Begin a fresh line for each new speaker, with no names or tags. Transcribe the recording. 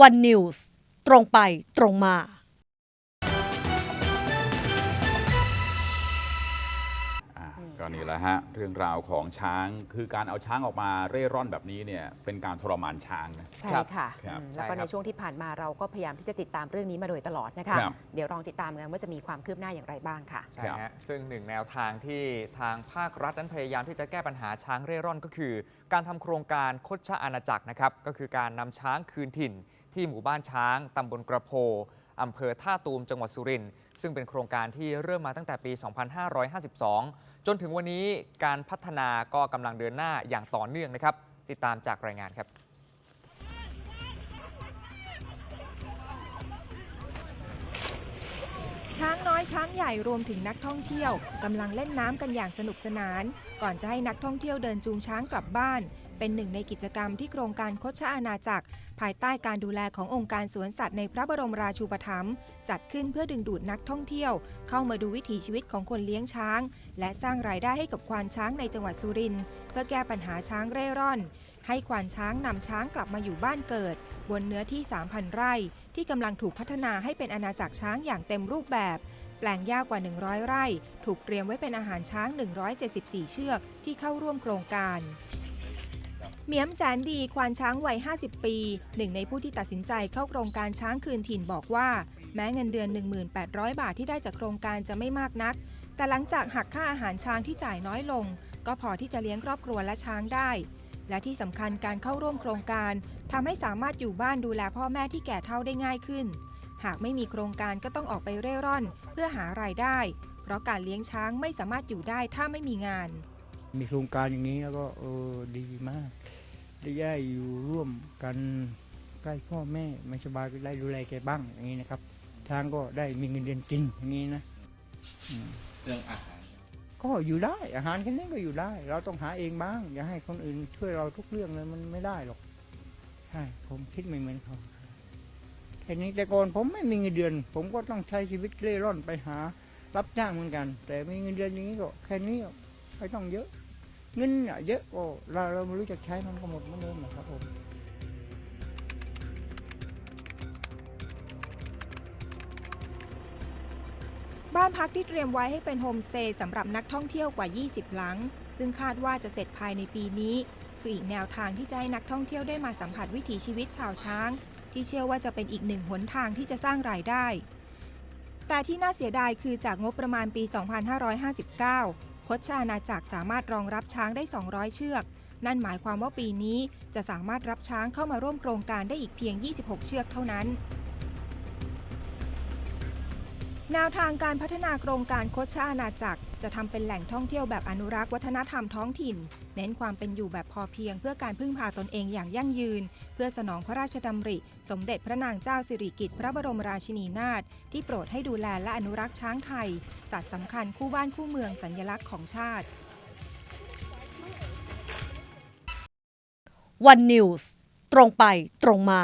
วันนิวส์ตรงไปตรงมา
ก็นี่แหละฮะเรื่องราวของช้างคือการเอาช้างออกมาเร่ร่อนแบบนี้เนี่ยเป็นการทรมานช้างนะ
ใช่
ครับ
ค่ะ
ครับ
อืม
ใช่
แล้วก็
ค
ใน
รับ
ช่วงที่ผ่านมาเราก็พยายามที่จะติดตามเรื่องนี้มาโดยตลอดนะคะ
ครับ
เดี๋ยวลองติดตามกันว่าจะมีความคืบหน้าอย่างไรบ้างค่ะ
ใช่ฮะซึ่งหนึ่งแนวทางที่ทางภาครัฐนั้นพยายามที่จะแก้ปัญหาช้างเร่ร่อนก็คือ การทำโครงการคดชะอาณาจักรนะครับ ก็คือการนำช้างคืนถิ่น ที่หมู่บ้านช้างตำบลกระโพ อำเภอท่าตูมจังหวัดสุรินทร์ซึ่งเป็นโครงการที่เริ่มมาตั้งแต่ปี 2552 จนถึงวันนี้การพัฒนาก็กำลังเดินหน้าอย่างต่อเนื่องนะครับ ติดตามจากรายงานครับ
ช้างน้อยช้างใหญ่รวมถึงนักท่องเที่ยวกำลังเล่นน้ำกันอย่างสนุกสนาน ก่อนจะให้นักท่องเที่ยวเดินจูงช้างกลับบ้าน เป็นหนึ่งในกิจกรรมที่โครงการโคชอาณาจักร ภายใต้การดูแลขององค์การสวนสัตว์ในพระบรมราชูปถัมภ์จัดขึ้นเพื่อดึงดูดนักท่องเที่ยว เข้ามาดูวิถีชีวิตของคนเลี้ยงช้าง และสร้างรายได้ให้กับควานช้างในจังหวัดสุรินทร์เพื่อแก้ปัญหาช้างเร่ร่อน ให้ควานช้างนำช้างกลับมาอยู่บ้านเกิด บนเนื้อที่ 3,000 ไร่ ที่กำลังถูกพัฒนาให้เป็นอาณาจักรช้างอย่างเต็มรูปแบบแปลงหญ้ากว่า 100 ไร่ ถูกเตรียมไว้เป็นอาหารช้าง 174 เชือกที่เข้าร่วมโครงการ เหมียมแสนดีควานช้างวัย 50 ปี หนึ่งในผู้ที่ตัดสินใจเข้าโครงการช้างคืนถิ่นบอกว่า แม้เงินเดือน 1,800 บาทที่ได้จากโครงการจะไม่มากนัก แต่หลังจากหักค่าอาหารช้างที่จ่ายน้อยลง ก็พอที่จะเลี้ยงครอบครัวและช้างได้ และที่สำคัญการเข้าร่วมโครงการทำให้สามารถอยู่บ้านดูแลพ่อแม่ที่แก่เฒ่าได้ง่ายขึ้น หากไม่มีโครงการก็ต้องออกไปเร่ร่อน เพื่อหารายได้ เพราะการเลี้ยงช้างไม่สามารถอยู่ได้ถ้าไม่มีงาน
มีโครงการอย่างนี้แล้วก็เออดีมาก ได้ได้อยู่ร่วมกันใกล้พ่อแม่ไม่สบายก็ได้ดูแลแกบ้างอย่างนี้นะครับช้างก็ได้มีเงินเดือนกินอย่างนี้นะอืม
เรื่องอาหาร
ก็อยู่ได้ อาหารแค่นี้ก็อยู่ได้ เราต้องหาเองบ้าง อย่าให้คนอื่นช่วยเราทุกเรื่องเลยมันไม่ได้หรอกใช่ผมคิดไม่เหมือนเขาแค่นี้แต่ก่อนผมไม่มีเงินเดือน ผมก็ต้องใช้ชีวิตเร่ร่อนไปหารับจ้างเหมือนกัน แต่มีเงินเดือนอย่างนี้ก็แค่นี้ก็ไม่ต้องเยอะ เงินเยอะก็เราเราไม่รู้จะใช้มันก็หมดเหมือนเดิมนะครับผม
บ้านพักที่เตรียมไว้ให้เป็นโฮมสเตย์สำหรับนักท่องเที่ยวกว่า 20 หลัง ซึ่งคาดว่าจะเสร็จภายในปีนี้ คืออีกแนวทางที่จะให้นักท่องเที่ยวได้มาสัมผัสวิถีชีวิตชาวช้าง ที่เชื่อว่าจะเป็นอีกหนึ่งหนทางที่จะสร้างรายได้ แต่ที่น่าเสียดายคือจากงบประมาณปี 2559คดชาอาณาจักรสามารถรองรับช้างได้ 200 เชือก นั่นหมายความว่าปีนี้จะสามารถรับช้างเข้ามาร่วมโครงการได้อีกเพียง 26 เชือกเท่านั้น แนวทางการพัฒนาโครงการโคชอาณาจักร จะทำเป็นแหล่งท่องเที่ยวแบบอนุรักษ์วัฒนธรรมท้องถิ่น เน้นความเป็นอยู่แบบพอเพียง เพื่อการพึ่งพาตนเองอย่างยั่งยืน เพื่อสนองพระราชดำริ สมเด็จพระนางเจ้าสิริกิติ์พระบรมราชินีนาถที่โปรดให้ดูแลและอนุรักษ์ช้างไทย สัตว์สำคัญคู่บ้านคู่เมืองสัญลักษณ์ของชาติ
วันนิวส์ตรงไปตรงมา